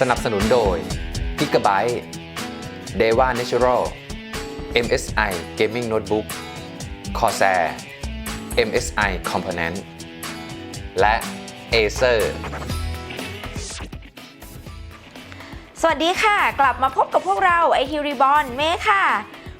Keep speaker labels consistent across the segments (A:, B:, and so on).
A: สนับสนุนโดย Gigabyte Deva Natural MSI Gaming Notebook Corsair MSI Component และ Acer
B: สวัสดีค่ะ กลับมาพบกับพวกเราไอทีรีบอลเมค่ะ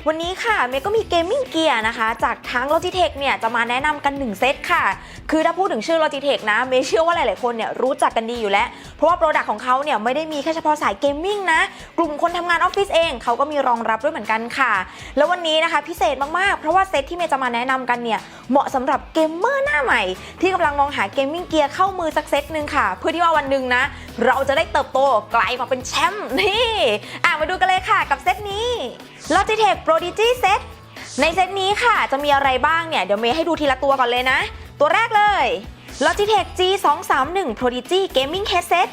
B: วันนี้ค่ะ เมก็มีเกมมิ่งเกียร์นะคะ จากทาง Logitech เนี่ย จะมาแนะนำกัน 1 เซตค่ะ คือถ้าพูดถึงชื่อ Logitech นะเมย์เชื่อว่าหลาย ๆ คนเนี่ยรู้จักกันดีอยู่แล้ว เพราะว่าโปรดักต์ของเขาเนี่ยไม่ได้มีแค่เฉพาะสายเกมมิ่งนะ กลุ่มคนทำงานออฟฟิศเองเขาก็มีรองรับด้วยเหมือนกันค่ะ แล้ววันนี้นะคะพิเศษมาก ๆ เพราะว่าเซตที่เมย์จะมาแนะนำกันเนี่ยเหมาะสำหรับเกมเมอร์หน้าใหม่ ที่กำลังมองหาเกมมิ่งเกียร์เข้ามือสักเซตหนึ่งค่ะ เพื่อที่ว่าวันหนึ่งนะ เราจะได้เติบโตไกลมาเป็นแชมป์นี่อะมาดูกันเลยค่ะกับเซตนี้ Logitech Prodigy Set ในเซตนี้ค่ะจะมีอะไรบ้างเนี่ยเดี๋ยวเมย์ให้ดูทีละตัวก่อนเลยนะ ตัวแรกเลย Logitech G231 Prodigy Gaming Headset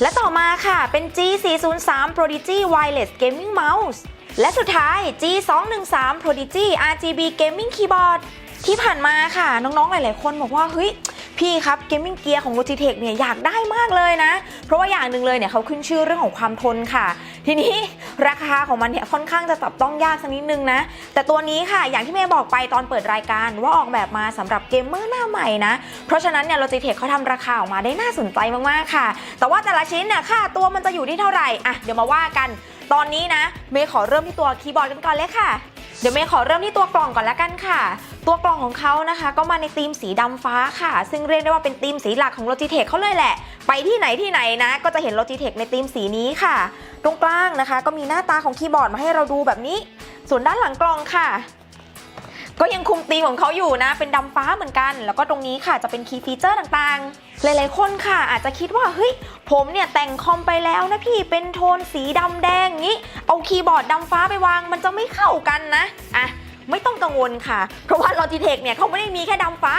B: และต่อมาค่ะเป็น G403 Prodigy Wireless Gaming Mouse และสุดท้าย G213 Prodigy RGB Gaming Keyboard ที่ผ่านมาค่ะน้องๆ หลายๆ คนบอกว่าเฮ้ยพี่ครับเกมมิ่งเกียร์ของ Logitech เนี่ยอยากได้มากเลยนะ เพราะว่าอย่างหนึ่งเลยเนี่ยเขาขึ้นชื่อเรื่องของความทนค่ะ ทีนี้ราคาของมันเนี่ยค่อนข้างจะจับต้องยากสักนิดนึงนะ แต่ตัวนี้ค่ะอย่างที่เมย์บอกไปตอนเปิดรายการว่าออกแบบมาสำหรับเกมเมอร์หน้าใหม่นะ เพราะฉะนั้นเนี่ย Logitech เขาทำราคาออกมาได้น่าสนใจมากๆค่ะ แต่ว่าแต่ละชิ้นเนี่ยค่าตัวมันจะอยู่ที่เท่าไหร่อะเดี๋ยวมาว่ากัน ตอนนี้นะเมย์ขอเริ่มที่ตัวคีย์บอร์ดกันก่อนเลยค่ะเดี๋ยวเมย์ขอเริ่มที่ตัวกล่องก่อนละกันค่ะ ตัวกล่องของเขานะคะ ก็มาในธีมสีดำฟ้าค่ะ ซึ่งเรียกได้ว่าเป็นธีมสีหลักของ Logitech เขาเลยแหละ ไปที่ไหนที่ไหนนะ ก็จะเห็น Logitech ในธีมสีนี้ค่ะ ตรงกลางนะคะ ก็มีหน้าตาของคีย์บอร์ดมาให้เราดูแบบนี้ ส่วนด้านหลังกล่องค่ะ ก็ยังคุมธีมของเขาอยู่นะ เป็นดำฟ้าเหมือนกัน แล้วก็ตรงนี้ค่ะจะเป็นคีย์ฟีเจอร์ต่างๆ หลายๆคนค่ะ อาจจะคิดว่าเฮ้ยผมเนี่ยแต่งคอมไปแล้วนะพี่เป็นโทนสีดำแดงงี้ เอาคีย์บอร์ดดำฟ้าไปวาง มันจะไม่เข้ากันนะอะไม่ต้องกังวลค่ะ เพราะว่า Logitech เนี่ยเขาไม่ได้มีแค่ดำฟ้า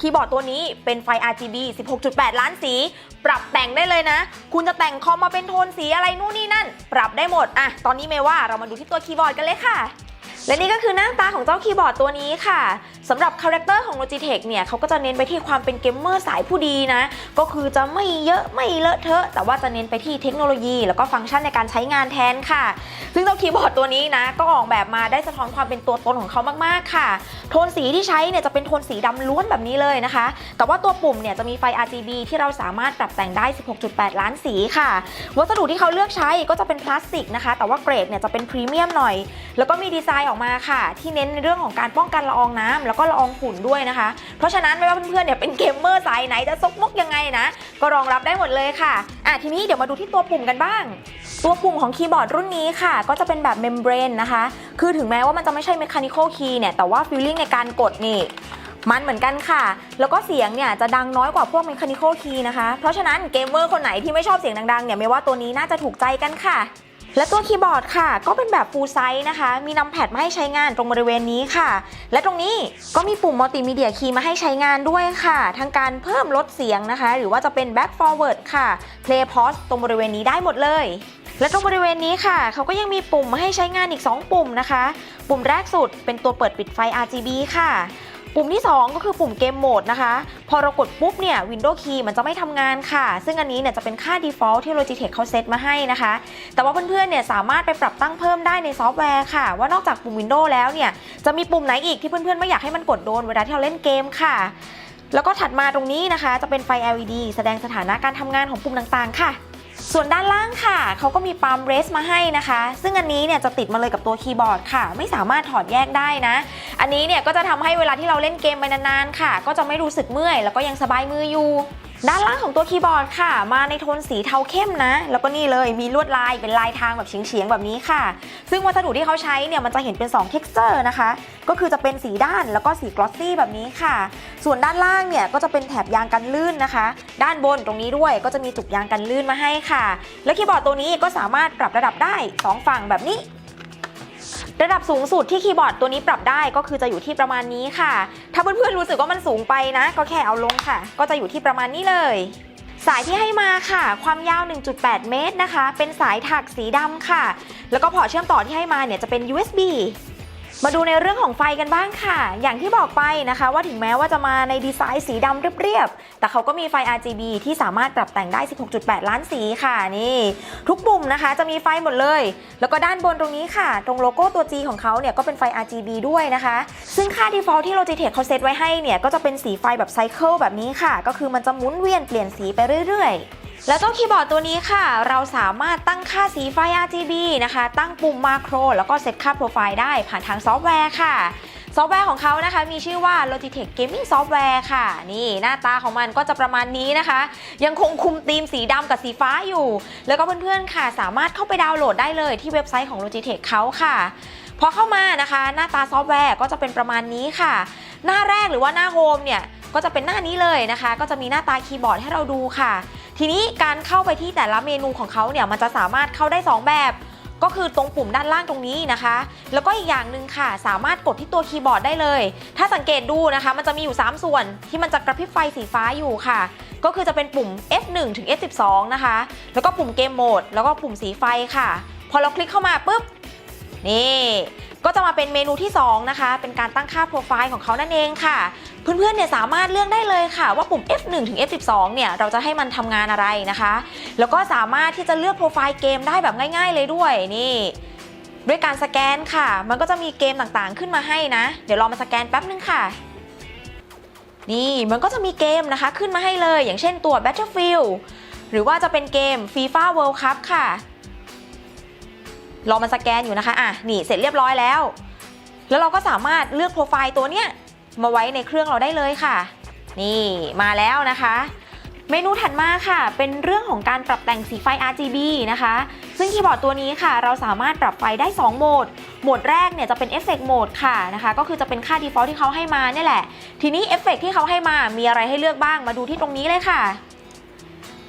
B: คีย์บอร์ดตัวนี้เป็นไฟ RGB 16.8 ล้านสี ปรับแต่งได้เลยนะ คุณจะแต่งคอมมาเป็นโทนสีอะไรนู่นนี่นั่น ปรับได้หมดอะตอนนี้เมย์ว่าเรามาดูที่ตัวคีย์บอร์ดกันเลยค่ะและนี่ก็คือหน้าตาของเจ้าคีย์บอร์ดตัวนี้ค่ะสำหรับคาแรคเตอร์ของ Logitech เนี่ยเขาก็จะเน้นไปที่ความเป็นเกมเมอร์สายผู้ดีนะ ก็คือจะไม่เยอะไม่เลอะเทอะ แต่ว่าจะเน้นไปที่เทคโนโลยี แล้วก็ฟังก์ชันในการใช้งานแทนค่ะ ซึ่งเจ้าคีย์บอร์ดตัวนี้นะ ก็ออกแบบมาได้สะท้อนความเป็นตัวตนของเขามากๆค่ะ โทนสีที่ใช้เนี่ยจะเป็นโทนสีดำล้วนแบบนี้เลยนะคะ แต่ว่าตัวปุ่มเนี่ยจะมีไฟ RGB ที่เราสามารถปรับแต่งได้ 16.8 ล้านสีค่ะ วัสดุที่เขาเลือกใช้ก็จะเป็นพลาสติกนะคะ แต่ว่าเกรดเนี่ยจะเป็นพรีเมียมหน่อย แล้วก็มีดีไซน์ออกมาค่ะ ที่เน้นในเรื่องของการป้องกันละอองน้ำแล้วก็ละอองฝุ่นด้วยนะคะ เพราะฉะนั้นไม่ว่าเพื่อนๆเนี่ยเป็นเกมเมอร์สายไหนจะซกมกยังไงนะ ก็รองรับได้หมดเลยค่ะอะทีนี้เดี๋ยวมาดูที่ตัวปุ่มกันบ้าง ตัวปุ่มของคีย์บอร์ดรุ่นนี้ค่ะ ก็จะเป็นแบบเมมเบรนนะคะ คือถึงแม้ว่ามันจะไม่ใช่ mechanical key เนี่ยแต่ว่า feeling ในการกดนี่ มันเหมือนกันค่ะ แล้วก็เสียงเนี่ยจะดังน้อยกว่าพวก mechanical key นะคะ เพราะฉะนั้นเกมเมอร์คนไหนที่ไม่ชอบเสียงดังๆเนี่ยไม่ว่าตัวนี้น่าจะถูกใจกันค่ะ และตัวคีย์บอร์ดค่ะ ก็เป็นแบบ full size นะคะ มีนำแพดมาให้ใช้งานตรงบริเวณนี้ค่ะ และตรงนี้ก็มีปุ่มมัลติมีเดียคีย์มาให้ใช้งานด้วยค่ะ ทั้งการเพิ่มลดเสียงนะคะ หรือว่าจะเป็น back forward ค่ะ play pause ตรงบริเวณนี้ได้หมดเลยและตรงบริเวณนี้ค่ะ เขาก็ยังมีปุ่มมาให้ใช้งานอีก 2 ปุ่มนะคะ ปุ่มแรกสุดเป็นตัวเปิดปิดไฟ RGB ค่ะ ปุ่มที่ 2 ก็คือปุ่มเกมโหมดนะคะ พอเรากดปุ๊บเนี่ย Windows Key มันจะไม่ทำงานค่ะ ซึ่งอันนี้เนี่ยจะเป็นค่า default ที่ Logitech เขาเซตมาให้นะคะ แต่ว่าเพื่อนๆเนี่ยสามารถไปปรับตั้งเพิ่มได้ในซอฟต์แวร์ค่ะ ว่านอกจากปุ่ม Windows แล้วเนี่ยจะมีปุ่มไหนอีกที่เพื่อนๆไม่อยากให้มันกดโดนเวลาที่เราเล่นเกมค่ะแล้วก็ถัดมาตรงนี้นะคะ จะเป็นไฟ LED แสดงสถานะการทำงานของปุ่มต่างๆ ค่ะ ส่วนด้านล่างค่ะ เขาก็มีปั๊มเรสมาให้นะคะ ซึ่งอันนี้เนี่ยจะติดมาเลยกับตัวคีย์บอร์ดค่ะ ไม่สามารถถอดแยกได้นะ อันนี้เนี่ยก็จะทำให้เวลาที่เราเล่นเกมไปนานๆค่ะ ก็จะไม่รู้สึกเมื่อย แล้วก็ยังสบายมืออยู่ ด้านล่างของตัวคีย์บอร์ดค่ะ มาในโทนสีเทาเข้มนะ แล้วก็นี่เลยมีลวดลายเป็นลายทางแบบเฉียงๆแบบนี้ค่ะ ซึ่งวัสดุที่เขาใช้เนี่ยมันจะเห็นเป็น2 texture นะคะ ก็คือจะเป็นสีด้านแล้วก็สีกลอสซี่แบบนี้ค่ะ ส่วนด้านล่างเนี่ยก็จะเป็นแถบยางกันลื่นนะคะ ด้านบนตรงนี้ด้วยก็จะมีจุกยางกันลื่นมาให้ค่ะ และคีย์บอร์ดตัวนี้ก็สามารถปรับระดับได้ 2 ฝั่งแบบนี้ ระดับสูงสุดที่คีย์บอร์ดตัวนี้ปรับได้ก็คือจะอยู่ที่ประมาณนี้ค่ะ ถ้าเพื่อนๆรู้สึกว่ามันสูงไปนะ ก็แค่เอาลงค่ะ ก็จะอยู่ที่ประมาณนี้เลยสายที่ให้มาค่ะ ความยาว 1.8 เมตรนะคะ เป็นสายถักสีดำค่ะ แล้วก็พอเชื่อมต่อที่ให้มาเนี่ยจะเป็น USB มาดูในเรื่องของไฟกันบ้างค่ะ อย่างที่บอกไปนะคะว่าถึงแม้ว่าจะมาในดีไซน์สีดำเรียบๆ แต่เขาก็มีไฟ RGB ที่สามารถปรับแต่งได้ 16.8 ล้านสีค่ะนี่ ทุกปุ่มนะคะจะมีไฟหมดเลย แล้วก็ด้านบนตรงนี้ค่ะ ตรงโลโก้ตัว G ของเขาเนี่ยก็เป็นไฟ RGB ด้วยนะคะ ซึ่งค่า default ที่ Logitech เขาเซตไว้ให้เนี่ยก็จะเป็นสีไฟแบบไซเคิลแบบนี้ค่ะ ก็คือมันจะหมุนเวียนเปลี่ยนสีไปเรื่อยๆ แล้วเจ้าคีย์บอร์ดตัวนี้ค่ะ เราสามารถตั้งค่าสีไฟ RGB นะคะ ตั้งปุ่มมาโคร แล้วก็เซตค่าโปรไฟล์ได้ผ่านทางซอฟต์แวร์ค่ะ ซอฟต์แวร์ของเขานะคะ มีชื่อว่า Logitech Gaming Software ค่ะ นี่หน้าตาของมันก็จะประมาณนี้นะคะ ยังคงคุมธีมสีดำกับสีฟ้าอยู่ แล้วก็เพื่อนๆค่ะ สามารถเข้าไปดาวน์โหลดได้เลยที่เว็บไซต์ของ Logitech เขาค่ะพอเข้ามานะคะ หน้าตาซอฟต์แวร์ก็จะเป็นประมาณนี้ค่ะ หน้าแรกหรือว่าหน้าโฮมเนี่ยก็จะเป็นหน้านี้เลยนะคะ ก็จะมีหน้าตาคีย์บอร์ดให้เราดูค่ะ ทีนี้การเข้าไปที่แต่ละเมนูของเขาเนี่ยมันจะสามารถเข้าได้ 2 แบบก็คือตรงปุ่มด้านล่างตรงนี้นะคะ แล้วก็อีกอย่างหนึ่งค่ะ สามารถกดที่ตัวคีย์บอร์ดได้เลย ถ้าสังเกตดูนะคะ มันจะมีอยู่ 3 ส่วนที่มันจะกระพริบไฟสีฟ้าอยู่ค่ะ ก็คือจะเป็นปุ่ม F1 ถึง F12 นะคะ แล้วก็ปุ่มเกมโหมด แล้วก็ปุ่มสีไฟค่ะ พอเราคลิกเข้ามาปุ๊บ นี่ ก็จะมาเป็นเมนูที่ 2 นะคะ เป็นการตั้งค่าโปรไฟล์ของเขานั่นเองค่ะ เพื่อนๆเนี่ยสามารถเลือกได้เลยค่ะ ว่าปุ่ม F1 ถึง F12 เนี่ยเราจะให้มันทำงานอะไรนะคะ แล้วก็สามารถที่จะเลือกโปรไฟล์เกมได้แบบง่าย ๆ เลยด้วยนี่ด้วยการสแกนค่ะ มันก็จะมีเกมต่างๆขึ้นมาให้นะ เดี๋ยวลองมาสแกนแป๊บนึงค่ะ นี่มันก็จะมีเกมนะคะขึ้นมาให้เลย อย่างเช่นตัว Battlefield หรือว่าจะเป็นเกม FIFA World Cup ค่ะ รอมันสแกนอยู่นะคะอะนี่เสร็จเรียบร้อยแล้ว แล้วเราก็สามารถเลือกโปรไฟล์ตัวเนี้ยมาไว้ในเครื่องเราได้เลยค่ะ นี่มาแล้วนะคะ เมนูถัดมาค่ะ เป็นเรื่องของการปรับแต่งสีไฟ RGB นะคะ ซึ่งคีย์บอร์ดตัวนี้ค่ะ เราสามารถปรับไฟได้ 2 โหมด โหมดแรกเนี่ยจะเป็นเอฟเฟกต์โหมดค่ะนะคะ ก็คือจะเป็นค่า default ที่เขาให้มาเนี่ยแหละ ทีนี้เอฟเฟกต์ที่เขาให้มามีอะไรให้เลือกบ้างมาดูที่ตรงนี้เลยค่ะ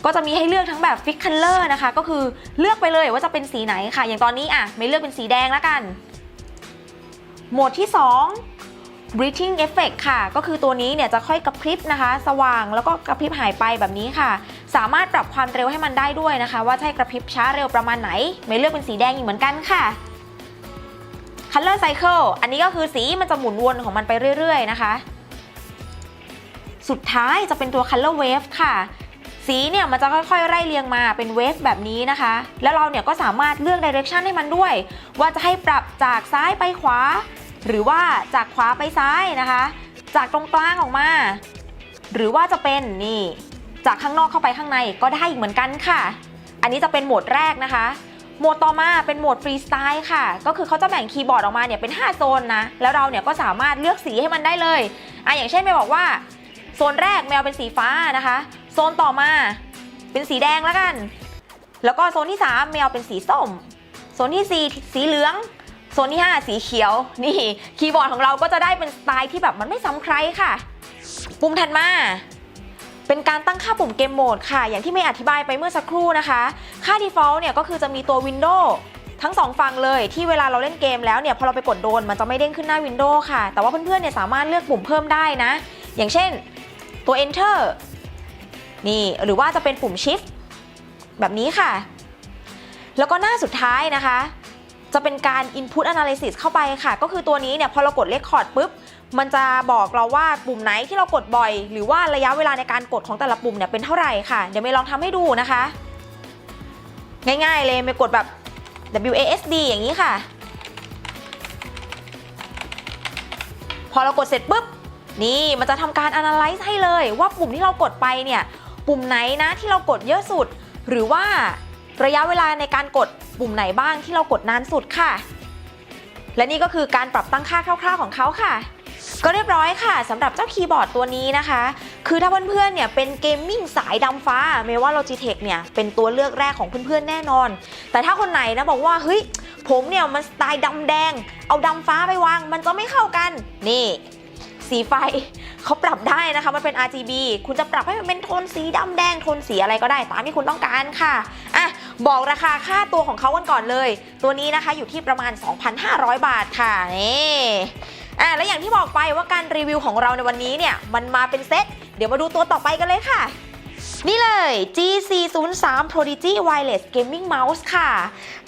B: ก็จะมีให้เลือกทั้งแบบ Fix Color นะคะ ก็คือเลือกไปเลยว่าจะเป็นสีไหนค่ะ อย่างตอนนี้อะไม่เลือกเป็นสีแดงแล้วกัน โหมดที่ 2 Breathing Effect ค่ะ ก็คือตัวนี้เนี่ยจะค่อยกระพริบนะคะ สว่างแล้วก็กระพริบหายไปแบบนี้ค่ะ สามารถปรับความเร็วให้มันได้ด้วยนะคะ ว่าให้กระพริบช้าเร็วประมาณไหน ไม่เลือกเป็นสีแดงอีกเหมือนกันค่ะ Color Cycle อันนี้ก็คือสีมันจะหมุนวนของมันไปเรื่อย ๆ นะคะ สุดท้ายจะเป็นตัว Color Wave ค่ะ สีเนี่ยมันจะค่อยๆไล่เรียงมาเป็นเวฟแบบนี้นะคะ แล้วเราเนี่ยก็สามารถเลือกดิเรกชันให้มันด้วย ว่าจะให้ปรับจากซ้ายไปขวา หรือว่าจากขวาไปซ้ายนะคะ จากตรงกลางออกมา หรือว่าจะเป็นนี่จากข้างนอกเข้าไปข้างในก็ได้อีกเหมือนกันค่ะ อันนี้จะเป็นโหมดแรกนะคะ โหมดต่อมาเป็นโหมดฟรีสไตล์ค่ะ ก็คือเขาจะแบ่งคีย์บอร์ดออกมาเนี่ยเป็น 5 โซนนะ แล้วเราเนี่ยก็สามารถเลือกสีให้มันได้เลยอะอย่างเช่นแมวบอกว่า โซนแรกแมวเป็นสีฟ้านะคะ โซนต่อมาเป็นสีแดงแล้วกัน แล้วก็โซนที่ 3 แมวเป็นสีส้ม โซนที่ 4 สีเหลือง โซนที่ 5 สีเขียว นี่คีย์บอร์ดของเราก็จะได้เป็นสไตล์ที่แบบมันไม่ซ้ำใครค่ะ ปุ่มถัดมาเป็นการตั้งค่าปุ่มเกมโหมดค่ะ อย่างที่ไม่อธิบายไปเมื่อสักครู่นะคะ ค่า default เนี่ยก็คือจะมีตัว Windows ทั้งสองฝั่งเลยที่เวลาเราเล่นเกมแล้วเนี่ยพอเราไปกดโดนมันจะไม่เด้งขึ้นหน้า Windows ค่ะ แต่ว่าเพื่อนๆเนี่ยสามารถเลือกปุ่มเพิ่มได้นะ อย่างเช่นตัว enter นี่หรือว่าจะเป็นปุ่ม shift แบบนี้ค่ะ แล้วก็หน้าสุดท้ายนะคะ จะเป็นการ input analysis เข้าไปค่ะ ก็คือตัวนี้เนี่ยพอเรากด record ปุ๊บ มันจะบอกเราว่าปุ่มไหนที่เรากดบ่อย หรือว่าระยะเวลาในการกดของแต่ละปุ่มเนี่ยเป็นเท่าไหร่ค่ะ เดี๋ยวเมย์ลองทำให้ดูนะคะ ง่ายๆเลยเมย์กดแบบ WASD อย่างนี้ค่ะ พอเรากดเสร็จปุ๊บนี่มันจะทำการ analyze ให้เลยว่าปุ่มที่เรากดไปเนี่ย ปุ่มไหนนะที่เรากดเยอะสุด หรือว่าระยะเวลาในการกดปุ่มไหนบ้างที่เรากดนานสุดค่ะ และนี่ก็คือการปรับตั้งค่าคร่าวๆของเขาค่ะ ก็เรียบร้อยค่ะสำหรับเจ้าคีย์บอร์ดตัวนี้นะคะ คือถ้าเพื่อนๆเนี่ยเป็นเกมมิ่งสายดำฟ้าเมว่า Logitech เนี่ยเป็นตัวเลือกแรกของเพื่อนๆแน่นอน แต่ถ้าคนไหนนะบอกว่าเฮ้ยผมเนี่ยมันสไตล์ดำแดง เอาดำฟ้าไปวาง มันจะไม่เข้ากันนี่ สีไฟเขาปรับได้นะคะ มันเป็น RGB คุณจะปรับให้มันเป็นโทนสีดำแดงโทนสีอะไรก็ได้ตามที่คุณต้องการค่ะอะ บอกราคาค่าตัวของเขากันก่อนเลย ตัวนี้นะคะอยู่ที่ประมาณ 2,500 บาทค่ะนี่อะแล้วอย่างที่บอกไปว่าการรีวิวของเราในวันนี้เนี่ย มันมาเป็นเซตเดี๋ยวมาดูตัวต่อไปกันเลยค่ะ นี่เลย G403 Prodigy Wireless Gaming Mouse ค่ะ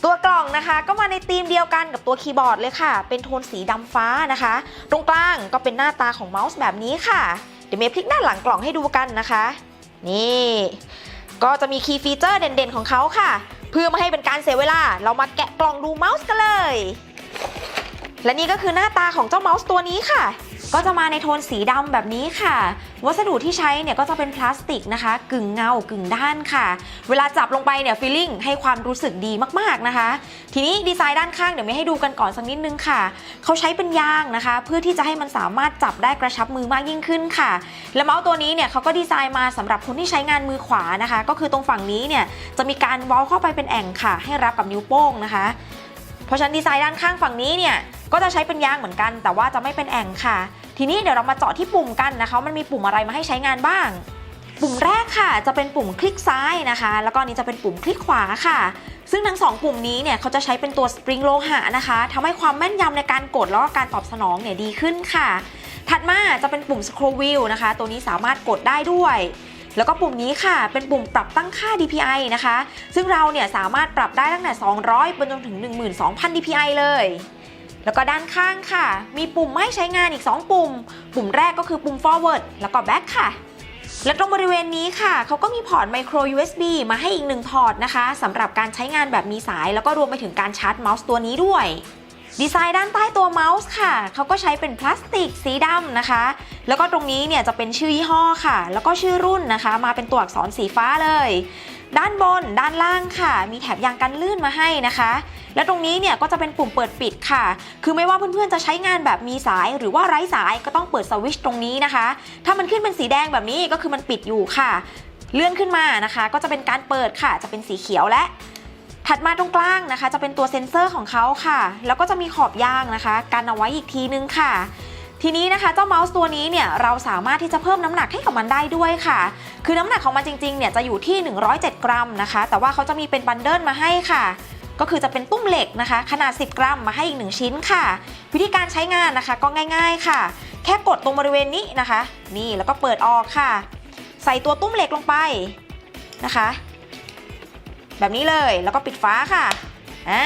B: ตัวกล่องนะคะก็มาในธีมเดียวกันกับตัวคีย์บอร์ดเลยค่ะ เป็นโทนสีดำฟ้านะคะ ตรงกลางก็เป็นหน้าตาของเมาส์แบบนี้ค่ะ เดี๋ยวเมย์พลิกด้านหลังกล่องให้ดูกันนะคะ นี่ ก็จะมีคีย์ฟีเจอร์เด่นๆของเขาค่ะ เพื่อไม่ให้เป็นการเสียเวลา เรามาแกะกล่องดูเมาส์กันเลย และนี่ก็คือหน้าตาของเจ้าเมาส์ตัวนี้ค่ะ ก็จะมาในโทนสีดำแบบนี้ค่ะ วัสดุที่ใช้เนี่ยก็จะเป็นพลาสติกนะคะ กึ่งเงากึ่งด้านค่ะ เวลาจับลงไปเนี่ยฟีลลิ่งให้ความรู้สึกดีมากๆนะคะ ทีนี้ดีไซน์ด้านข้างเดี๋ยวไม่ให้ดูกันก่อนสักนิดนึงค่ะ เขาใช้เป็นยางนะคะ เพื่อที่จะให้มันสามารถจับได้กระชับมือมากยิ่งขึ้นค่ะ และเมาส์ตัวนี้เนี่ยเขาก็ดีไซน์มาสำหรับคนที่ใช้งานมือขวานะคะ ก็คือตรงฝั่งนี้เนี่ยจะมีการว้าเข้าไปเป็นแอ่งค่ะ ให้รับกับนิ้วโป้งนะคะ เพราะฉะนั้นดีไซน์ด้านข้างฝั่งนี้เนี่ยก็จะใช้เป็นยางเหมือนกัน แต่ว่าจะไม่เป็นแอ่งค่ะ ทีนี้เดี๋ยวเรามาเจาะที่ปุ่มกันนะคะ มันมีปุ่มอะไรมาให้ใช้งานบ้าง ปุ่มแรกค่ะ จะเป็นปุ่มคลิกซ้ายนะคะ แล้วก็นี้จะเป็นปุ่มคลิกขวาค่ะ ซึ่งทั้งสองปุ่มนี้เนี่ยเขาจะใช้เป็นตัวสปริงโลหะนะคะทำให้ความแม่นยำในการกดแล้วก็การตอบสนองเนี่ยดีขึ้นค่ะ ถัดมาจะเป็นปุ่ม scroll wheel นะคะ ตัวนี้สามารถกดได้ด้วย แล้วก็ปุ่มนี้ค่ะ เป็นปุ่มปรับตั้งค่า DPI นะคะ ซึ่งเราเนี่ยสามารถปรับได้ตั้งแต่ 200ไปจนถึง 12,000 DPI เลยแล้วก็ด้านข้างค่ะ มีปุ่มให้ใช้งานอีก 2 ปุ่ม ปุ่มแรกก็คือปุ่ม forward แล้วก็ back ค่ะ และตรงบริเวณนี้ค่ะ เขาก็มีพอร์ต micro USB มาให้อีกหนึ่งพอร์ตนะคะสำหรับการใช้งานแบบมีสาย แล้วก็รวมไปถึงการชาร์จเมาส์ตัวนี้ด้วย ดีไซน์ด้านใต้ตัวเมาส์ค่ะ เขาก็ใช้เป็นพลาสติกสีดำนะคะ แล้วก็ตรงนี้เนี่ยจะเป็นชื่อยี่ห้อค่ะ แล้วก็ชื่อรุ่นนะคะ มาเป็นตัวอักษรสีฟ้าเลย ด้านบน ด้านล่างค่ะ มีแถบยางกันลื่นมาให้นะคะ และตรงนี้เนี่ยก็จะเป็นปุ่มเปิดปิดค่ะ คือไม่ว่าเพื่อนๆจะใช้งานแบบมีสาย หรือว่าไร้สายก็ต้องเปิดสวิตช์ตรงนี้นะคะ ถ้ามันขึ้นเป็นสีแดงแบบนี้ก็คือมันปิดอยู่ค่ะ เลื่อนขึ้นมานะคะ ก็จะเป็นการเปิดค่ะ จะเป็นสีเขียวและ ถัดมาตรงกลางนะคะ จะเป็นตัวเซ็นเซอร์ของเขาค่ะ แล้วก็จะมีขอบยางนะคะ กันเอาไว้อีกทีนึงค่ะ ทีนี้นะคะเจ้าเมาส์ตัวนี้เนี่ยเราสามารถที่จะเพิ่มน้ำหนักให้กับมันได้ด้วยค่ะ คือน้ำหนักของมันจริงๆเนี่ยจะอยู่ที่ 107 กรัมนะคะ แต่ว่าเขาจะมีเป็นบันเดิลมาให้ค่ะก็คือจะเป็นตุ้มเหล็กนะคะ ขนาด 10 กรัมมาให้อีก 1 ชิ้นค่ะ วิธีการใช้งานนะคะก็ง่าย ๆค่ะ แค่กดตรงบริเวณนี้นะคะ นี่แล้วก็เปิดออกค่ะ ใส่ตัวตุ้มเหล็กลงไปนะคะ แบบนี้เลยแล้วก็ปิดฟ้าค่ะอ่า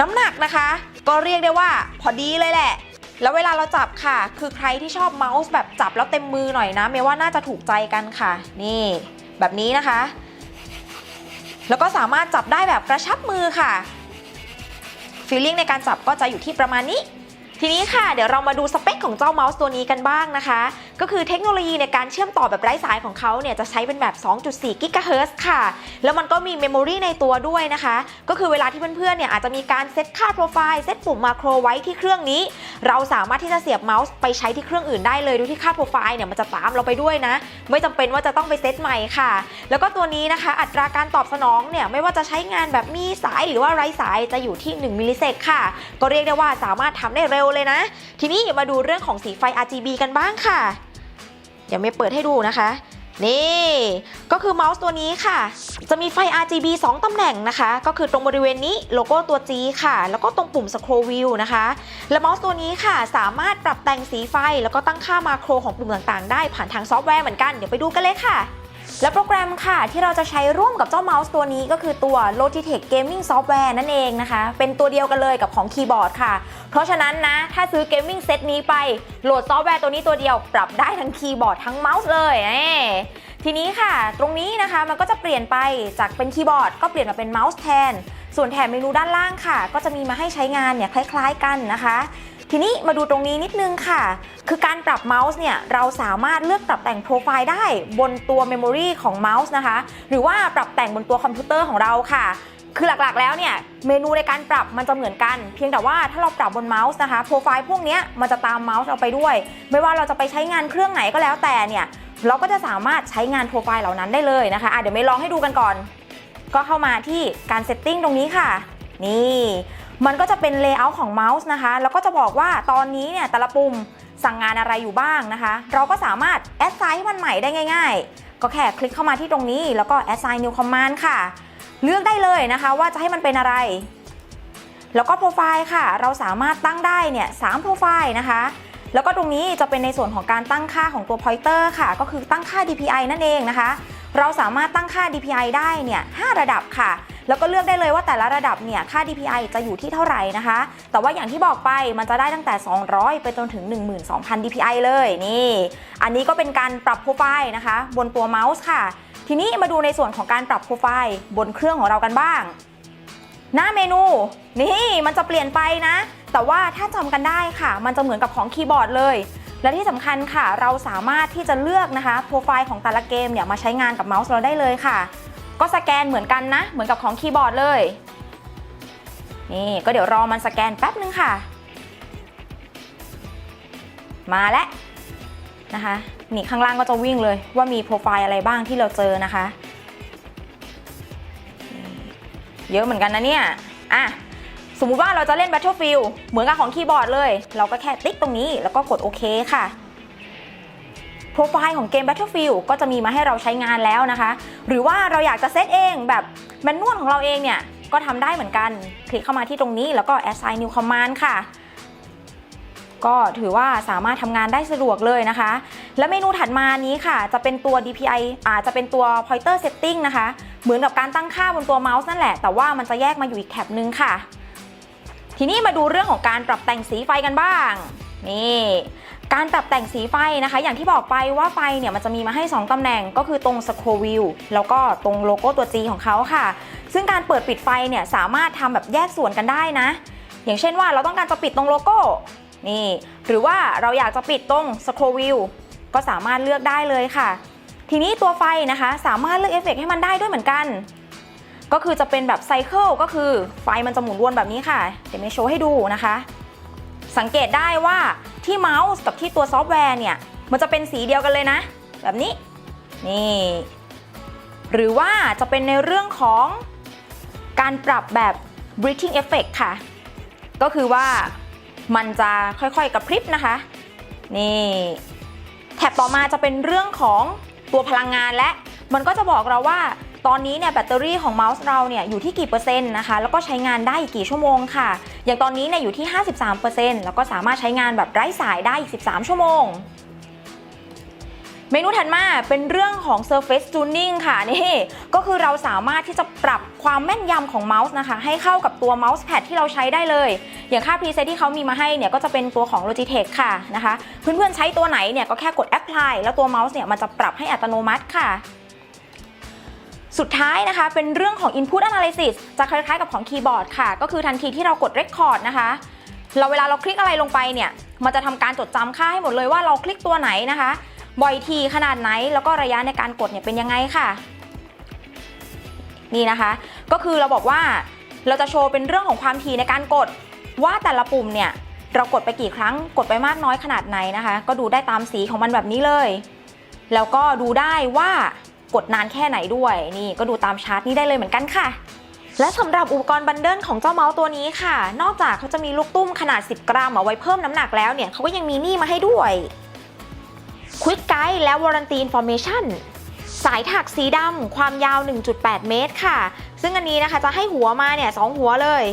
B: น้ำหนักนะคะ ก็เรียกได้ว่าพอดีเลยแหละ แล้วเวลาเราจับค่ะ คือใครที่ชอบเมาส์แบบจับแล้วเต็มมือหน่อยนะเมว่าน่าจะถูกใจกันค่ะ นี่ แบบนี้นะคะ แล้วก็สามารถจับได้แบบกระชับมือค่ะฟีลลิ่งในการจับก็จะอยู่ที่ประมาณนี้ ทีนี้ค่ะเดี๋ยวเรามาดูสเปคของเจ้าเมาส์ตัวนี้กันบ้างนะคะ ก็คือเทคโนโลยีในการเชื่อมต่อแบบไร้สายของเขาเนี่ยจะใช้เป็นแบบ 2.4 กิกะเฮิรตซ์ค่ะ แล้วมันก็มีเมมโมรีในตัวด้วยนะคะ ก็คือเวลาที่เพื่อนๆเนี่ยอาจจะมีการเซตค่าโปรไฟล์เซตปุ่มมาโครไว้ที่เครื่องนี้ เราสามารถที่จะเสียบเมาส์ไปใช้ที่เครื่องอื่นได้เลยโดยที่ค่าโปรไฟล์เนี่ยมันจะตามเราไปด้วยนะ ไม่จำเป็นว่าจะต้องไปเซตใหม่ค่ะ แล้วก็ตัวนี้นะคะ อัตราการตอบสนองเนี่ยไม่ว่าจะใช้งานแบบมีสายหรือว่าไร้สายจะอยู่ที่ 1มิลลิเซกค่ะ ก็เรียกได้ว่าสามารถทำได้เร็วเลยนะ ทีนี้มาดูเรื่องของสีไฟ RGB กันบ้างค่ะ เดี๋ยวไม่เปิดให้ดูนะคะ นี่ ก็คือเมาส์ตัวนี้ค่ะ จะมีไฟ RGB 2 ตำแหน่งนะคะ ก็คือตรงบริเวณนี้โลโก้ตัว G ค่ะ แล้วก็ตรงปุ่ม scroll wheel นะคะ และเมาส์ตัวนี้ค่ะ สามารถปรับแต่งสีไฟ แล้วก็ตั้งค่ามาโครของปุ่มต่างๆ ได้ผ่านทางซอฟต์แวร์เหมือนกัน เดี๋ยวไปดูกันเลยค่ะ และโปรแกรมค่ะที่เราจะใช้ร่วมกับเจ้าเมาส์ตัวนี้ก็คือตัว Logitech Gaming Software นั่นเองนะคะ เป็นตัวเดียวกันเลยกับของคีย์บอร์ดค่ะ เพราะฉะนั้นนะ ถ้าซื้อ Gaming Set นี้ไปโหลดซอฟต์แวร์ตัวนี้ตัวเดียวปรับได้ทั้งคีย์บอร์ดทั้งเมาส์เลยทีนี้ค่ะ ตรงนี้นะคะมันก็จะเปลี่ยนไปจากเป็นคีย์บอร์ดก็เปลี่ยนมาเป็นเมาส์แทน ส่วนแถบเมนูด้านล่างค่ะ ก็จะมีมาให้ใช้งานเนี่ยคล้าย ๆ กันนะคะ ทีนี้มาดูตรงนี้นิดนึงค่ะ คือการปรับเมาส์เนี่ยเราสามารถเลือกปรับแต่งโปรไฟล์ได้บนตัวเมมโมรีของเมาส์นะคะ หรือว่าปรับแต่งบนตัวคอมพิวเตอร์ของเราค่ะคือหลักๆ แล้วเนี่ยเมนูในการปรับมันจะเหมือนกัน เพียงแต่ว่าถ้าเราปรับบนเมาส์นะคะโปรไฟล์พวกนี้มันจะตามเมาส์เราไปด้วย ไม่ว่าเราจะไปใช้งานเครื่องไหนก็แล้วแต่เนี่ยเราก็จะสามารถใช้งานโปรไฟล์เหล่านั้นได้เลยนะคะะเดี๋ยวไม่ลองให้ดูกันก่อน ก็เข้ามาที่การเซตติ้งตรงนี้ค่ะ นี่ มันก็จะเป็นเลเยอร์ของเมาส์นะคะ แล้วก็จะบอกว่าตอนนี้เนี่ยแต่ละปุ่มสั่งงานอะไรอยู่บ้างนะคะ เราก็สามารถแอดไซน์มันใหม่ได้ง่าย ๆ ก็แค่คลิกเข้ามาที่ตรงนี้ แล้วก็ assign new command ค่ะ เลือกได้เลยนะคะว่าจะให้มันเป็นอะไร แล้วก็โปรไฟล์ค่ะ เราสามารถตั้งได้เนี่ยสามโปรไฟล์นะคะ แล้วก็ตรงนี้จะเป็นในส่วนของการตั้งค่าของตัว pointer ค่ะ ก็คือตั้งค่า DPI นั่นเองนะคะ เราสามารถตั้งค่า DPI ได้เนี่ย5ระดับค่ะ แล้วก็เลือกได้เลยว่าแต่ละระดับเนี่ยค่า DPI จะอยู่ที่เท่าไหร่นะคะ แต่ว่าอย่างที่บอกไปมันจะได้ตั้งแต่ 200 ไปจนถึง 12,000 DPI เลยนี่ อันนี้ก็เป็นการปรับโปรไฟล์นะคะ บนตัวเมาส์ค่ะ ทีนี้มาดูในส่วนของการปรับโปรไฟล์บนเครื่องของเรากันบ้าง หน้าเมนู นี่มันจะเปลี่ยนไปนะ แต่ว่าถ้าจำกันได้ค่ะ มันจะเหมือนกับของคีย์บอร์ดเลยและที่สำคัญค่ะ เราสามารถที่จะเลือกนะคะโปรไฟล์ของแต่ละเกมเนี่ยมาใช้งานกับเมาส์เราได้เลยค่ะ ก็สแกนเหมือนกันนะ เหมือนกับของคีย์บอร์ดเลย นี่ก็เดี๋ยวรอมันสแกนแป๊บนึงค่ะ มาแล้วนะคะ นี่ข้างล่างก็จะวิ่งเลยว่ามีโปรไฟล์อะไรบ้างที่เราเจอนะคะ เยอะเหมือนกันนะเนี่ยอะสมมุติว่าเราจะเล่น Battlefield เหมือนกับของคีย์บอร์ดเลย เราก็แค่ติ๊กตรงนี้แล้วก็กดโอเคค่ะ โปรไฟล์ของเกม Battlefield ก็จะมีมาให้เราใช้งานแล้วนะคะ หรือว่าเราอยากจะเซตเองแบบแมนนวลของเราเองเนี่ย ก็ทำได้เหมือนกัน คลิกเข้ามาที่ตรงนี้แล้วก็ assign new command ค่ะ ก็ถือว่าสามารถทำงานได้สะดวกเลยนะคะ และเมนูถัดมานี้ค่ะ จะเป็นตัว DPI อาจจะเป็นตัว pointer setting นะคะ เหมือนกับการตั้งค่าบนตัวเมาส์นั่นแหละ แต่ว่ามันจะแยกมาอยู่อีกแท็บนึงค่ะ ทีนี้มาดูเรื่องของการปรับแต่งสีไฟกันบ้าง นี่ การปรับแต่งสีไฟนะคะ อย่างที่บอกไปว่าไฟเนี่ยมันจะมีมาให้ 2 ตำแหน่งก็คือตรง scroll wheel แล้วก็ตรงโลโก้ตัว G ของเขาค่ะ ซึ่งการเปิดปิดไฟเนี่ยสามารถทำแบบแยกส่วนกันได้นะ อย่างเช่นว่าเราต้องการจะปิดตรงโลโก้นี่ หรือว่าเราอยากจะปิดตรง scroll wheel ก็สามารถเลือกได้เลยค่ะ ทีนี้ตัวไฟนะคะสามารถเลือกเอฟเฟกต์ให้มันได้ด้วยเหมือนกัน ก็คือจะเป็นแบบไซเคิลก็คือไฟมันจะหมุนวนแบบนี้ค่ะ เดี๋ยวเมย์โชว์ให้ดูนะคะ สังเกตได้ว่า ที่เมาส์กับที่ตัวซอฟต์แวร์เนี่ย มันจะเป็นสีเดียวกันเลยนะ แบบนี้ นี่ หรือว่าจะเป็นในเรื่องของการปรับแบบ breathing effect ค่ะ ก็คือว่ามันจะค่อยๆกระพริบนะคะ นี่แท็บต่อมาจะเป็นเรื่องของตัวพลังงานและ มันก็จะบอกเราว่า ตอนนี้เนี่ยแบตเตอรี่ของเมาส์เราเนี่ยอยู่ที่กี่เปอร์เซ็นต์นะคะ แล้วก็ใช้งานได้อีกกี่ชั่วโมงค่ะ อย่างตอนนี้เนี่ยอยู่ที่ 53%แล้วก็สามารถใช้งานแบบไร้สายได้อีก 13 ชั่วโมงเมนูถัดมาเป็นเรื่องของ Surface Tuning ค่ะนี่ก็คือเราสามารถที่จะปรับความแม่นยำของเมาส์นะคะ ให้เข้ากับตัวเมาส์แพดที่เราใช้ได้เลย อย่างค่า preset ที่เขามีมาให้เนี่ยก็จะเป็นตัวของ Logitech ค่ะนะคะ เพื่อนๆใช้ตัวไหนเนี่ยก็แค่กด apply แล้วตัวเมาส์เนี่ยมันจะปรับให้อัตโนมัติค่ะ สุดท้ายนะคะ เป็นเรื่องของ Input Analysis จะคล้ายๆกับของคีย์บอร์ดค่ะ ก็คือทันทีที่เรากด Record นะคะเราเวลาเราคลิกอะไรลงไปเนี่ย มันจะทำการจดจำค่าให้หมดเลยว่าเราคลิกตัวไหนนะคะ บ่อยทีขนาดไหน แล้วก็ระยะในการกดเนี่ยเป็นยังไงค่ะ นี่นะคะ ก็คือเราบอกว่าเราจะโชว์เป็นเรื่องของความถี่ในการกดว่าแต่ละปุ่มเนี่ย เรากดไปกี่ครั้งกดไปมากน้อยขนาดไหนนะคะ ก็ดูได้ตามสีของมันแบบนี้เลย แล้วก็ดูได้ว่า กดนานแค่ไหนด้วยนี่ก็ดูตามชาร์ตนี้ได้เลยเหมือนกันค่ะ และสำหรับอุปกรณ์บันเดิลของเจ้าเมาส์ตัวนี้ค่ะ นอกจากเขาจะมีลูกตุ้มขนาด 10 กรัมเอาไว้เพิ่มน้ำหนักแล้วเนี่ยเขาก็ยังมีนี่มาให้ด้วย Quick Guide และ Warranty Information สายถักสีดำความยาว 1.8 เมตรค่ะ ซึ่งอันนี้นะคะจะให้หัวมาเนี่ยสองหัวเลย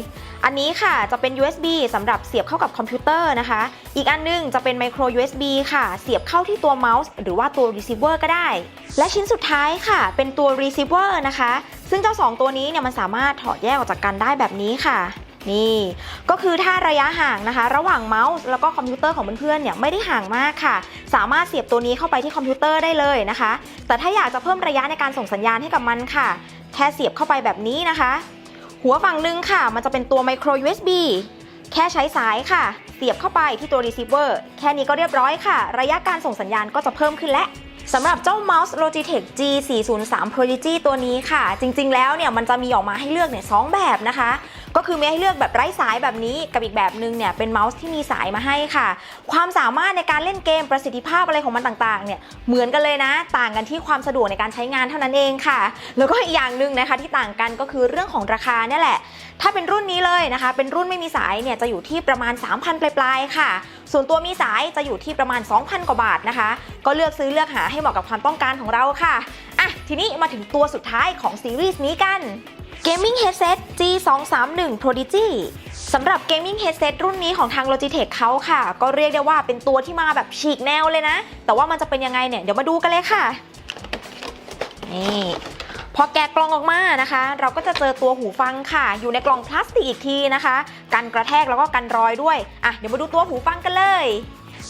B: อันนี้ค่ะจะเป็น USB สำหรับเสียบเข้ากับคอมพิวเตอร์นะคะ อีกอันนึงจะเป็น Micro USB ค่ะ เสียบเข้าที่ตัวเมาส์หรือว่าตัว Receiver ก็ได้ และชิ้นสุดท้ายค่ะ เป็นตัว Receiver นะคะ ซึ่งเจ้า 2 ตัวนี้เนี่ยมันสามารถถอดแยกออกจากกันได้แบบนี้ค่ะ นี่ก็คือถ้าระยะห่างนะคะ ระหว่างเมาส์แล้วก็คอมพิวเตอร์ของเพื่อนๆเนี่ยไม่ได้ห่างมากค่ะ สามารถเสียบตัวนี้เข้าไปที่คอมพิวเตอร์ได้เลยนะคะ แต่ถ้าอยากจะเพิ่มระยะในการส่งสัญญาณให้กับมันค่ะ แค่เสียบเข้าไปแบบนี้นะคะ หัวฝั่งหนึ่งค่ะ มันจะเป็นตัว micro USB แค่ใช้สายค่ะ เสียบเข้าไปที่ตัว receiver แค่นี้ก็เรียบร้อยค่ะ ระยะการส่งสัญญาณก็จะเพิ่มขึ้นและสำหรับเจ้าเมาส์ Logitech G403 Prodigy ตัวนี้ค่ะ จริงๆ แล้วเนี่ยมันจะมีออกมาให้เลือกเนี่ยสองแบบนะคะ ก็คือมีให้เลือกแบบไร้สายแบบนี้กับอีกแบบนึงเนี่ยเป็นเมาส์ที่มีสายมาให้ค่ะ ความสามารถในการเล่นเกมประสิทธิภาพอะไรของมันต่างๆเนี่ยเหมือนกันเลยนะ ต่างกันที่ความสะดวกในการใช้งานเท่านั้นเองค่ะ แล้วก็อีกอย่างหนึ่งนะคะที่ต่างกันก็คือเรื่องของราคาเนี่ยแหละ ถ้าเป็นรุ่นนี้เลยนะคะ เป็นรุ่นไม่มีสายเนี่ยจะอยู่ที่ประมาณ 3,000 ปลายๆค่ะ ส่วนตัวมีสายจะอยู่ที่ประมาณ 2,000 กว่าบาทนะคะ ก็เลือกซื้อเลือกหาให้เหมาะกับความต้องการของเราค่ะอะทีนี้มาถึงตัวสุดท้ายของซีรีส์นี้กัน Gaming Headset G231 Prodigy สำหรับ Gaming Headset รุ่นนี้ของทาง Logitech เขาค่ะ ก็เรียกได้ว่าเป็นตัวที่มาแบบฉีกแนวเลยนะ แต่ว่ามันจะเป็นยังไงเนี่ย เดี๋ยวมาดูกันเลยค่ะ นี่พอแกะกล่องออกมานะคะ เราก็จะเจอตัวหูฟังค่ะ อยู่ในกล่องพลาสติกอีกทีนะคะ กันกระแทกแล้วก็กันรอยด้วย อะเดี๋ยวมาดูตัวหูฟังกันเลย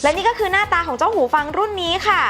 B: และนี่ก็คือหน้าตาของเจ้าหูฟังรุ่นนี้ค่ะ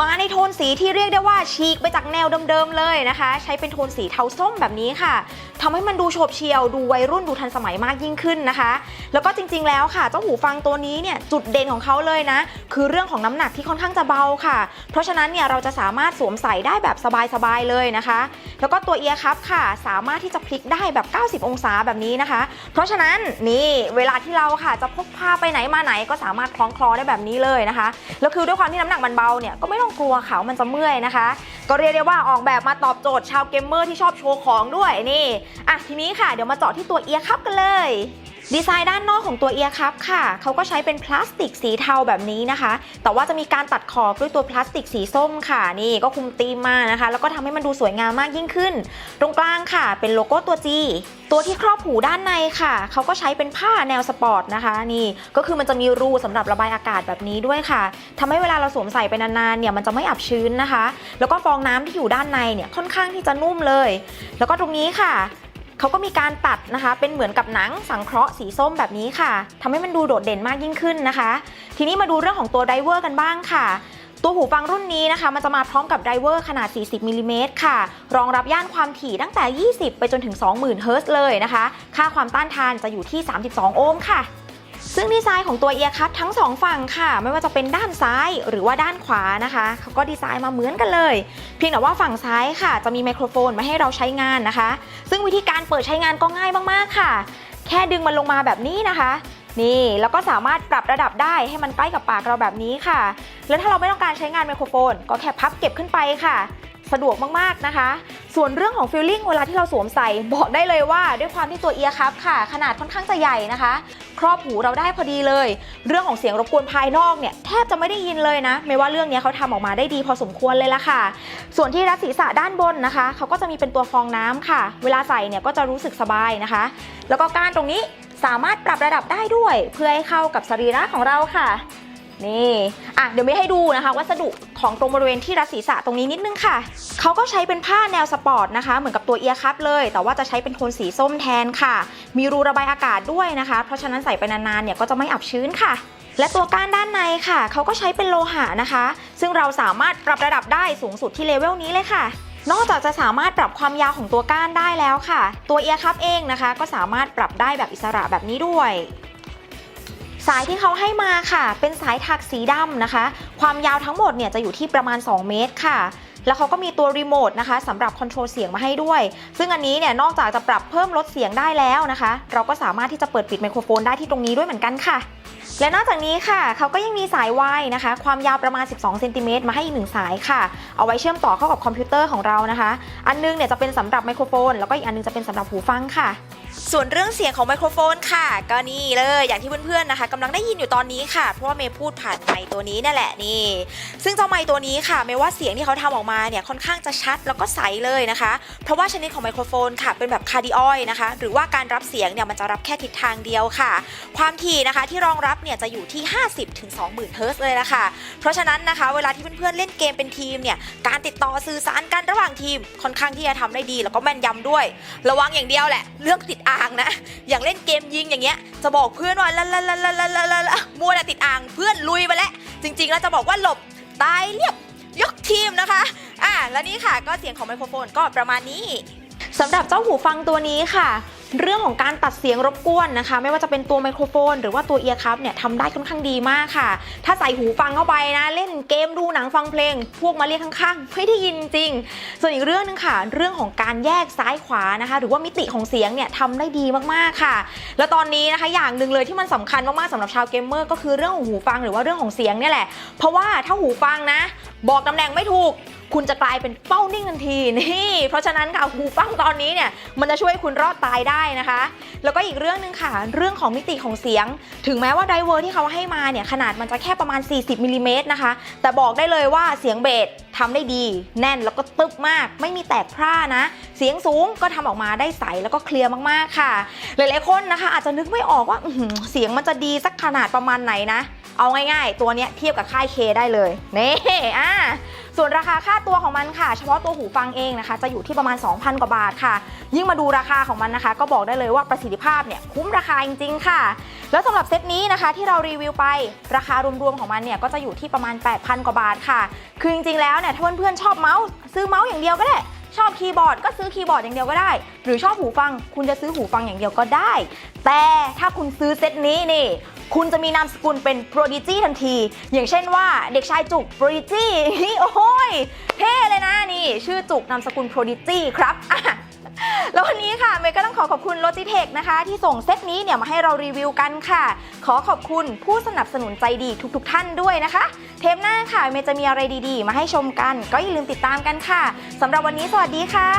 B: มาในโทนสีที่เรียกได้ว่าฉีกไปจากแนวเดิมๆเลยนะคะ ใช้เป็นโทนสีเทาส้มแบบนี้ค่ะทำให้มันดูโฉบเฉี่ยวดูวัยรุ่นดูทันสมัยมากยิ่งขึ้นนะคะ แล้วก็จริงๆแล้วค่ะ เจ้าหูฟังตัวนี้เนี่ยจุดเด่นของเขาเลยนะ คือเรื่องของน้ำหนักที่ค่อนข้างจะเบาค่ะ เพราะฉะนั้นเนี่ยเราจะสามารถสวมใส่ได้แบบสบายๆเลยนะคะ แล้วก็ตัวเอียร์คัพค่ะ สามารถที่จะพลิกได้แบบ 90 องศาแบบนี้นะคะ เพราะฉะนั้นนี่เวลาที่เราค่ะจะพกพาไปไหนมาไหนก็สามารถคล้องคลอได้แบบนี้เลยนะคะแล้วคือด้วยความที่น้ำหนักมันเบาเนี่ยก็ไม่ต้องกลัวเขามันจะเมื่อยนะคะ ก็เรียกได้ว่าออกแบบมาตอบโจทย์ชาวเกมเมอร์ที่ชอบโชว์ของด้วยนี่อะทีนี้ค่ะเดี๋ยวมาเจาะที่ตัวเอียร์คับกันเลย ดีไซน์ด้านนอกของตัวเอียร์คัพค่ะ เขาก็ใช้เป็นพลาสติกสีเทาแบบนี้นะคะ แต่ว่าจะมีการตัดขอบด้วยตัวพลาสติกสีส้มค่ะ นี่ก็คุมธีมมานะคะ แล้วก็ทำให้มันดูสวยงามมากยิ่งขึ้น ตรงกลางค่ะ เป็นโลโก้ตัว G ตัวที่ครอบหูด้านในค่ะ เขาก็ใช้เป็นผ้าแนวสปอร์ตนะคะ นี่ก็คือมันจะมีรูสำหรับระบายอากาศแบบนี้ด้วยค่ะทำให้เวลาเราสวมใส่ไปนานๆเนี่ยมันจะไม่อับชื้นนะคะ แล้วก็ฟองน้ำที่อยู่ด้านในเนี่ยค่อนข้างที่จะนุ่มเลย แล้วก็ตรงนี้ค่ะ เขาก็มีการตัดนะคะ เป็นเหมือนกับหนังสังเคราะห์สีส้มแบบนี้ค่ะทำให้มันดูโดดเด่นมากยิ่งขึ้นนะคะ ทีนี้มาดูเรื่องของตัวไดเวอร์กันบ้างค่ะตัวหูฟังรุ่นนี้นะคะ มันจะมาพร้อมกับไดเวอร์ขนาด 40มิลลิเมตรค่ะ รองรับย่านความถี่ตั้งแต่ 20 ไปจนถึง 20,000เฮิรตซ์เลยนะคะ ค่าความต้านทานจะอยู่ที่ 32 โอห์มค่ะ ซึ่งดีไซน์ของตัวเอียร์คัพทั้งสองฝั่งค่ะ ไม่ว่าจะเป็นด้านซ้ายหรือว่าด้านขวานะคะเขาก็ดีไซน์มาเหมือนกันเลย เพียงแต่ว่าฝั่งซ้ายค่ะ จะมีไมโครโฟนมาให้เราใช้งานนะคะ ซึ่งวิธีการเปิดใช้งานก็ง่ายมากๆค่ะ แค่ดึงมันลงมาแบบนี้นะคะ นี่แล้วก็สามารถปรับระดับได้ให้มันใกล้กับปากเราแบบนี้ค่ะ แล้วถ้าเราไม่ต้องการใช้งานไมโครโฟน ก็แค่พับเก็บขึ้นไปค่ะสะดวกมากๆนะคะ ส่วนเรื่องของฟิลลิ่งเวลาที่เราสวมใส่บอกได้เลยว่า ด้วยความที่ตัวเอียร์คัพค่ะ ขนาดค่อนข้างจะใหญ่นะคะ ครอบหูเราได้พอดีเลย เรื่องของเสียงรบกวนภายนอกเนี่ยแทบจะไม่ได้ยินเลยนะ ไม่ว่าเรื่องนี้เขาทำออกมาได้ดีพอสมควรเลยละค่ะ ส่วนที่รัดศีรษะด้านบนนะคะ เขาก็จะมีเป็นตัวฟองน้ำค่ะ เวลาใส่เนี่ยก็จะรู้สึกสบายนะคะ แล้วก็ก้านตรงนี้ สามารถปรับระดับได้ด้วย เพื่อให้เข้ากับสรีระของเราค่ะ นี่อะเดี๋ยวไม่ให้ดูนะคะ วัสดุของตรงบริเวณที่รัดศีรษะตรงนี้นิดนึงค่ะเขาก็ใช้เป็นผ้าแนวสปอร์ตนะคะ เหมือนกับตัวเอียร์คัพเลย แต่ว่าจะใช้เป็นโทนสีส้มแทนค่ะ มีรูระบายอากาศด้วยนะคะ เพราะฉะนั้นใส่ไปนานๆเนี่ยก็จะไม่อับชื้นค่ะและตัวก้านด้านในค่ะ เขาก็ใช้เป็นโลหะนะคะ ซึ่งเราสามารถปรับระดับได้สูงสุดที่เลเวลนี้เลยค่ะ นอกจากจะสามารถปรับความยาวของตัวก้านได้แล้วค่ะ ตัวเอียร์คัพเองนะคะ ก็สามารถปรับได้แบบอิสระแบบนี้ด้วย สายที่เขาให้มาค่ะ เป็นสายถักสีดำนะคะ ความยาวทั้งหมดเนี่ยจะอยู่ที่ประมาณ 2 เมตรค่ะ แล้วเขาก็มีตัวรีโมทนะคะสำหรับคอนโทรลเสียงมาให้ด้วย ซึ่งอันนี้เนี่ยนอกจากจะปรับเพิ่มลดเสียงได้แล้วนะคะ เราก็สามารถที่จะเปิดปิดไมโครโฟนได้ที่ตรงนี้ด้วยเหมือนกันค่ะและนอกจากนี้ค่ะ เขาก็ยังมีสายวายนะคะ ความยาวประมาณ 12 เซนติเมตรมาให้อีกหนึ่งสายค่ะ เอาไว้เชื่อมต่อเข้ากับคอมพิวเตอร์ของเรานะคะ อันนึงเนี่ยจะเป็นสำหรับไมโครโฟน แล้วก็อีกอันนึงจะเป็นสำหรับหูฟังค่ะ ส่วนเรื่องเสียงของไมโครโฟนค่ะ ก็นี่เลยอย่างที่เพื่อนๆนะคะกำลังได้ยินอยู่ตอนนี้ค่ะ เพราะว่าเมย์พูดผ่านไมค์ตัวนี้นั่นแหละนี่ ซึ่งเจ้าไมค์ตัวนี้ค่ะเมย์ว่าเสียงที่เขาทำออกมาเนี่ยค่อนข้างจะชัดแล้วก็ใสเลยนะคะ เพราะว่าชนิดของไมโครโฟนค่ะเป็นแบบคาร์ดิออยนะคะ หรือว่าการรับเสียงเนี่ยมันจะรับแค่ทิศทางเดียวค่ะ ความถี่นะคะที่รองรับเนี่ยจะอยู่ที่ 50ถึง20,000เฮิรตซ์เลยละค่ะ เพราะฉะนั้นนะคะเวลาที่เพื่อนๆเล่นเกมเป็นทีมเนี่ยการติดต่อสื่อสารกันระหว่างทีมค่อนข้างที่จะทำได้ดี แล้วก็แม่นยำด้วย ระวังอย่างเดียวแหละเรื่องติดอ่างนะ อย่างเล่นเกมยิงอย่างเงี้ย จะบอกเพื่อนว่าละละละละละละละละมัวแต่ติดอ่างเพื่อนลุยไปแล้ว จริงๆแล้วจะบอกว่าหลบตายเรียบยกทีมนะคะ อะแล้วนี่ค่ะก็เสียงของไมโครโฟนก็ประมาณนี้สำหรับเจ้าหูฟังตัวนี้ค่ะ เรื่องของการตัดเสียงรบกวนนะคะ ไม่ว่าจะเป็นตัวไมโครโฟน หรือว่าตัวเอียร์คัพเนี่ยทำได้ค่อนข้างดีมากค่ะ ถ้าใส่หูฟังเข้าไปนะ เล่นเกมดูหนังฟังเพลง พวกมาเรียกข้างๆ ไม่ได้ยินจริง ส่วนอีกเรื่องหนึงค่ะ เรื่องของการแยกซ้ายขวานะคะ หรือว่ามิติของเสียงเนี่ยทำได้ดีมากๆค่ะ แล้วตอนนี้นะคะอย่างหนึ่งเลยที่มันสำคัญมากๆสำหรับชาวเกมเมอร์ก็คือเรื่องของหูฟังหรือว่าเรื่องของเสียงเนี่ยแหละเพราะว่าถ้าหูฟังนะบอกตำแหน่งไม่ถูก คุณจะกลายเป็นเป้านิ่งทันทีนี่เพราะฉะนั้นค่ะหูฟังตอนนี้เนี่ยมันจะช่วยคุณรอดตายได้นะคะ แล้วก็อีกเรื่องหนึ่งค่ะ เรื่องของมิติของเสียง ถึงแม้ว่าไดเวอร์ที่เขาให้มาเนี่ยขนาดมันจะแค่ประมาณ 40มิลลิเมตรนะคะ แต่บอกได้เลยว่าเสียงเบสทำได้ดี แน่นแล้วก็ตึบมาก ไม่มีแตกพร่านะ เสียงสูงก็ทำออกมาได้ใสแล้วก็เคลียร์มากๆค่ะ หลายๆคนนะคะ อาจจะนึกไม่ออกว่าเสียงมันจะดีสักขนาดประมาณไหนนะ เอาง่ายๆ ตัวเนี้ยเทียบกับค่ายเคได้เลยนี่อ่าส่วนราคาค่าตัวของมันค่ะ เฉพาะตัวหูฟังเองนะคะ จะอยู่ที่ประมาณ 2,000 กว่าบาทค่ะ ยิ่งมาดูราคาของมันนะคะ ก็บอกได้เลยว่าประสิทธิภาพเนี่ยคุ้มราคาจริง ๆ ค่ะ แล้วสำหรับเซตนี้นะคะที่เรารีวิวไปราคารวมๆของมันเนี่ยก็จะอยู่ที่ประมาณ 8,000 กว่าบาทค่ะ คือจริงๆแล้วเนี่ยถ้าเพื่อนๆชอบเมาส์ซื้อเมาส์อย่างเดียวก็ได้ชอบคีย์บอร์ดก็ซื้อคีย์บอร์ดอย่างเดียวก็ได้ หรือชอบหูฟัง คุณจะซื้อหูฟังอย่างเดียวก็ได้ แต่ถ้าคุณซื้อเซตนี้นี่ คุณจะมีนามสกุลเป็น Prodigy ทันที อย่างเช่นว่าเด็กชายจุก Prodigy โอ้ยเท่เลยนะนี่ชื่อจุกนามสกุล Prodigy ครับแล้ววันนี้ค่ะเมย์ก็ต้องขอขอบคุณ Logitech นะคะ ที่ส่งเซตนี้เนี่ยมาให้เรารีวิวกันค่ะ ขอขอบคุณผู้สนับสนุนใจดีทุกๆทท่านด้วยนะคะ เทปหน้าค่ะเมย์จะมีอะไรดีๆ มาให้ชมกัน ก็อย่าลืมติดตามกันค่ะสำหรับวันนี้สวัสดีค่ะ